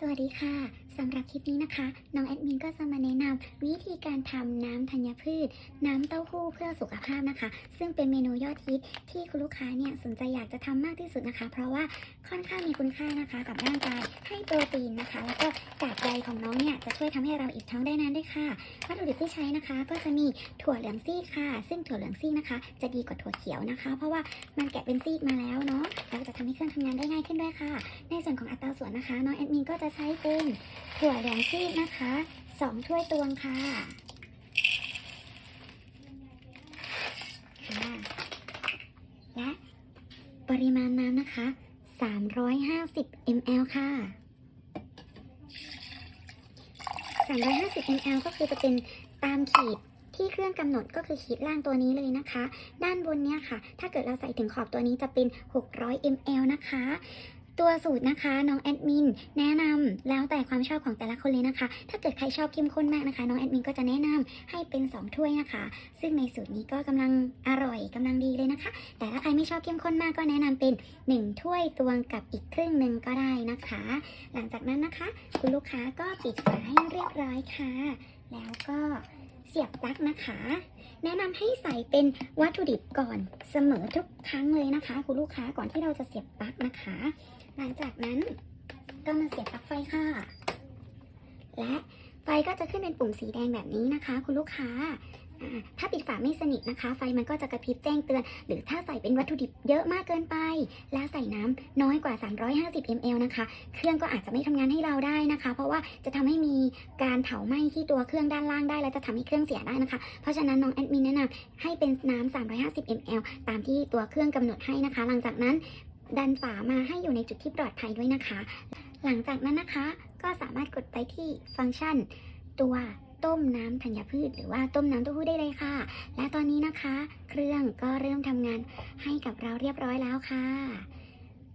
สวัสดีค่ะสำหรับคลิปนี้นะคะ น้องแอดมินก็จะมาแนะนำวิธีการทำน้ำธัญพืช น้ำเต้าหู้เพื่อสุขภาพนะคะ ซึ่งเป็นเมนูยอดฮิตที่คุณลูกค้าเนี่ยสนใจอยากจะทำมากที่สุดนะคะ เพราะว่าค่อนข้างมีคุณค่านะคะ กับร่างกายให้โปรตีนนะคะ แล้วก็กากใยของน้องเนี่ยจะช่วยทำให้เราอิ่มท้องได้นานด้วยค่ะวัตถุดิบที่ใช้นะคะ ก็จะมีถั่วเหลืองซีกค่ะ ซึ่งถั่วเหลืองซีกนะคะ จะดีกว่าถั่วเขียวนะคะ เพราะว่ามันแกะเป็นซีกมาแล้วเนาะแล้วจะทำให้เครื่องทำงานได้ง่ายขึ้นด้วยค่ะ ในส่วนของอัตราส่วนนะคะน้องแอดมินก็จะใช้เป็นถั่วเหลืองซีกนะคะ2ถ้วยตวงค่ะและปริมาณน้ำนะคะ 350 ml ค่ะ 350 ml ก็คือจะเป็นตามขีดที่เครื่องกำหนดก็คือขีดล่างตัวนี้เลยนะคะ ด้านบนเนี่ยค่ะ ถ้าเกิดเราใส่ถึงขอบตัวนี้จะเป็น 600 ml นะคะ ตัวสูตรนะคะน้องแอดมินแนะนำแล้วแต่ความชอบของแต่ละคนเลยนะคะ ถ้าเกิดใครชอบเข้มข้นมากนะคะ น้องแอดมินก็จะแนะนำให้เป็น 2 ถ้วยนะคะ ซึ่งในสูตรนี้ก็กำลังอร่อยกำลังดีเลยนะคะ แต่ถ้าใครไม่ชอบเข้มข้นมากก็แนะนำเป็น 1 ถ้วยตวงกับอีกครึ่งหนึ่งก็ได้นะคะ หลังจากนั้นนะคะ คุณลูกค้าก็ปิดฝาให้เรียบร้อยค่ะ แล้วก็เสียบปลั๊กนะคะ แนะนำให้ใส่เป็นวัตถุดิบก่อนเสมอทุกครั้งเลยนะคะ คุณลูกค้าก่อนที่เราจะเสียบปลั๊กนะคะ หลังจากนั้นก็มาเสียบปลั๊กไฟค่ะ และไฟก็จะขึ้นเป็นปุ่มสีแดงแบบนี้นะคะ คุณลูกค้า ถ้าปิดฝาไม่สนิทนะคะ ไฟมันก็จะกระพริบแจ้งเตือน หรือถ้าใส่เป็นวัตถุดิบเยอะมากเกินไป และใส่น้ำน้อยกว่า 350 ml นะคะ เครื่องก็อาจจะไม่ทำงานให้เราได้นะคะ เพราะว่าจะทำให้มีการเผาไหม้ที่ตัวเครื่องด้านล่างได้ และจะทำให้เครื่องเสียได้นะคะ เพราะฉะนั้นน้องแอดมินแนะนำให้เป็นน้ำ350 ml ตามที่ตัวเครื่องกำหนดให้นะคะ หลังจากนั้น ดันฝามาให้อยู่ในจุดที่ปลอดภัยด้วยนะคะ หลังจากนั้นนะคะก็สามารถกดไปที่ฟังก์ชัน ตัวต้มน้ำธัญพืช หรือว่าต้มน้ำเต้าหู้ได้เลยค่ะ และตอนนี้นะคะ เครื่องก็เริ่มทำงานให้กับเราเรียบร้อยแล้วค่ะ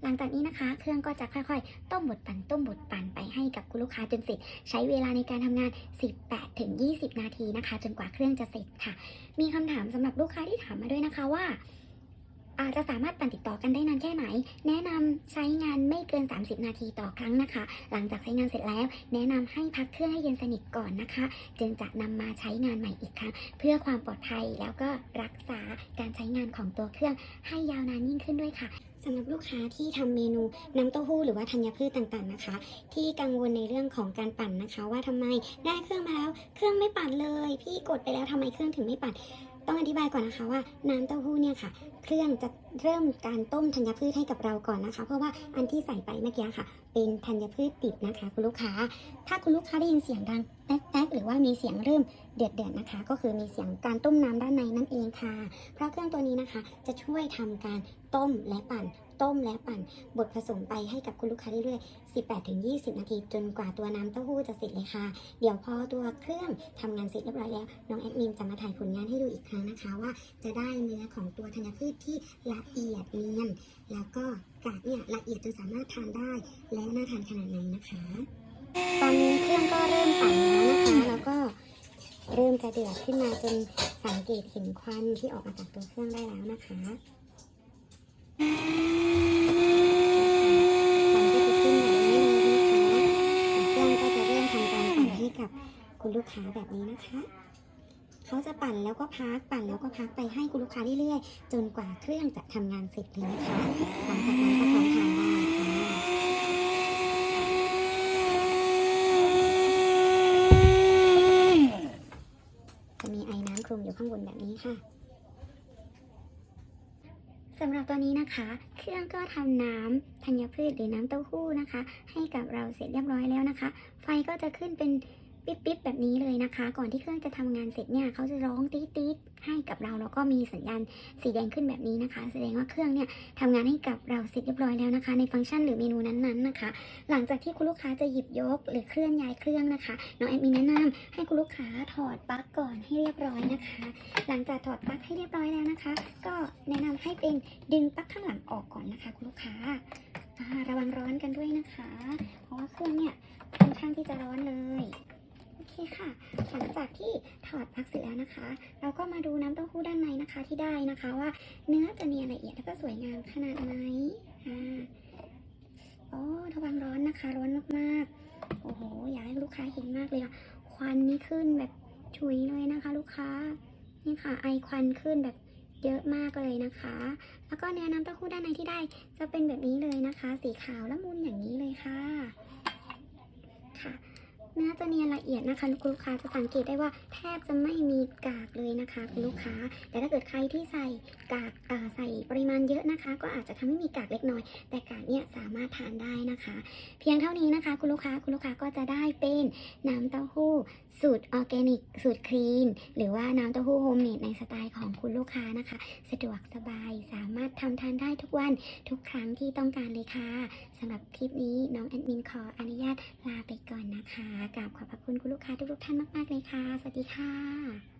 หลังจากนี้นะคะ เครื่องก็จะค่อยๆ ต้มบดปั่นต้มบดปั่นไปให้กับคุณลูกค้าจนเสร็จ ใช้เวลาในการทำงาน 18ถึง20 นาทีนะคะ จนกว่าเครื่องจะเสร็จค่ะ มีคำถามสำหรับลูกค้าที่ถามมาด้วยนะคะว่า จจะสามารถปั่นติดต่อกันได้นานแค่ไหน แนะนำใช้งานไม่เกิน 30 นาทีต่อครั้งนะคะ หลังจากใช้งานเสร็จแล้ว แนะนำให้พักเครื่องให้เย็นสนิทก่อนนะคะ จึงจะนำมาใช้งานใหม่อีกครั้งเพื่อความปลอดภัยแล้วก็รักษาการใช้งานของตัวเครื่องให้ยาวนานยิ่งขึ้นด้วยค่ะสำหรับลูกค้าที่ทำเมนูน้ำเต้าหู้หรือว่าธัญพืชต่างๆนะคะ ที่กังวลในเรื่องของการปั่นนะคะ ว่าทำไมได้เครื่องมาแล้ว เครื่องไม่ปั่นเลย พี่กดไปแล้วทำไมเครื่องถึงไม่ปั่น ต้องอธิบายก่อนนะคะว่าน้ำเต้าหู้เนี่ยค่ะ เครื่องจะเริ่มการต้มธัญพืชให้กับเราก่อนนะคะ เพราะว่าอันที่ใส่ไปเมื่อกี้ค่ะ เป็นธัญพืชติดนะคะ คุณลูกค้า ถ้าคุณลูกค้าได้ยินเสียงดังแต๊กๆหรือว่ามีเสียงเริ่มเดือดเดือดนะคะ ก็คือมีเสียงการต้มน้ำด้านในนั่นเองค่ะ เพราะเครื่องตัวนี้นะคะ จะช่วยทำการต้มและปั่น ต้มและปั่นบดผสมไปให้กับคุณลูกค้าเรื่อยๆ 18-20 นาที จนกว่าตัวน้ำเต้าหู้จะเสร็จเลยค่ะ เดี๋ยวพอตัวเครื่องทำงานเสร็จเรียบร้อยแล้ว น้องแอดมินจะมาถ่ายผลงานให้ดูอีกครั้งนะคะ ว่าจะได้เนื้อของตัวธัญพืชที่ละเอียดเนียน แล้วก็กากเนี่ยละเอียดจนสามารถทานได้ และน่าทานขนาดไหนนะคะ ตอนนี้เครื่องก็เริ่มปั่นแล้วนะคะแล้วก็เริ่มจะเดือดขึ้นมาจนสังเกตเห็นควันที่ออกมาจากตัวเครื่องได้แล้วนะคะควันก็จะขึ้นแบบนี้เลยนะคะเครื่องก็จะเริ่มทำการปั่นให้กับคุณลูกค้าแบบนี้นะคะ เขาจะ ปั่นแล้วก็พักปั่นแล้วก็พักไปให้คุณลูกค้าเรื่อยๆ จนกว่าเครื่องจะทำงานเสร็จเลยนะคะหลังจากนั้นก็พร้อมทานได้ค่ะจะมีไอ้น้ำคลุมอยู่ข้างบนแบบนี้ค่ะสำหรับตัวนี้นะคะ เครื่องก็ทำน้ำธัญพืชหรือน้ำเต้าหู้นะคะ ให้กับเราเสร็จเรียบร้อยแล้วนะคะ ไฟก็จะขึ้นเป็น ปิ๊บๆแบบนี้เลยนะคะ ก่อนที่เครื่องจะทำงานเสร็จเนี่ยเขาจะร้องตี๊ดๆให้กับเราแล้วก็มีสัญญาณสีแดงขึ้นแบบนี้นะคะ แสดงว่าเครื่องเนี่ยทำงานให้กับเราเสร็จเรียบร้อยแล้วนะคะ ในฟังก์ชันหรือเมนูนั้นๆนะคะ หลังจากที่คุณลูกค้าจะหยิบยกหรือเคลื่อนย้ายเครื่องนะคะน้องแอดมินแนะนำให้คุณลูกค้าถอดปลั๊กก่อนให้เรียบร้อยนะคะ หลังจากถอดปลั๊กให้เรียบร้อยแล้วนะคะ ก็แนะนำให้เป็นดึงปลั๊กข้างหลังออกก่อนนะคะ คุณลูกค้าระวังร้อนกันด้วยนะคะ เพราะว่าเครื่องเนี่ยค่อนข้างที่จะร้อนเลย เคค่ะ หลังจากที่ถอดปลั๊กเสร็จแล้วนะคะ เราก็มาดูน้ำเต้าหู้ด้านในนะคะที่ได้นะคะว่าเนื้อจะเนียนละเอียดแล้วก็สวยงามขนาดไหนอ่าโอ้ระวังร้อนนะคะร้อนมากๆ โอ้โหอยากให้ลูกค้าเห็นมากเลยอะควันนี่ขึ้นแบบฉุยเลยนะคะ ลูกค้านี่ค่ะไอควันขึ้นแบบเยอะมากเลยนะคะ แล้วก็เนื้อน้ำเต้าหู้ด้านในที่ได้จะเป็นแบบนี้เลยนะคะ สีขาวละมุนอย่างนี้เลยค่ะค่ะ เนื้อจะเนียนละเอียดนะคะคุณลูกค้าจะสังเกตได้ว่าแทบจะไม่มีกากเลยนะคะคุณลูกค้า แต่ถ้าเกิดใครที่ใส่กากใส่ปริมาณเยอะนะคะ ก็อาจจะทำให้มีกากเล็กน้อย แต่กากเนี่ยสามารถทานได้นะคะ เพียงเท่านี้นะคะ คุณลูกค้าคุณลูกค้าก็จะได้เป็นน้ำเต้าหู้สูตรออร์แกนิก สูตรคลีน หรือว่าน้ำเต้าหู้โฮมเมดในสไตล์ของคุณลูกค้านะคะ สะดวกสบายสามารถทำทานได้ทุกวันทุกครั้งที่ต้องการเลยค่ะสำหรับคลิปนี้น้องแอดมินขออนุญาตลาไปก่อนนะคะกราบขอบพระคุณคุณลูกค้าทุกๆท่านมากๆเลยค่ะ สวัสดีค่ะ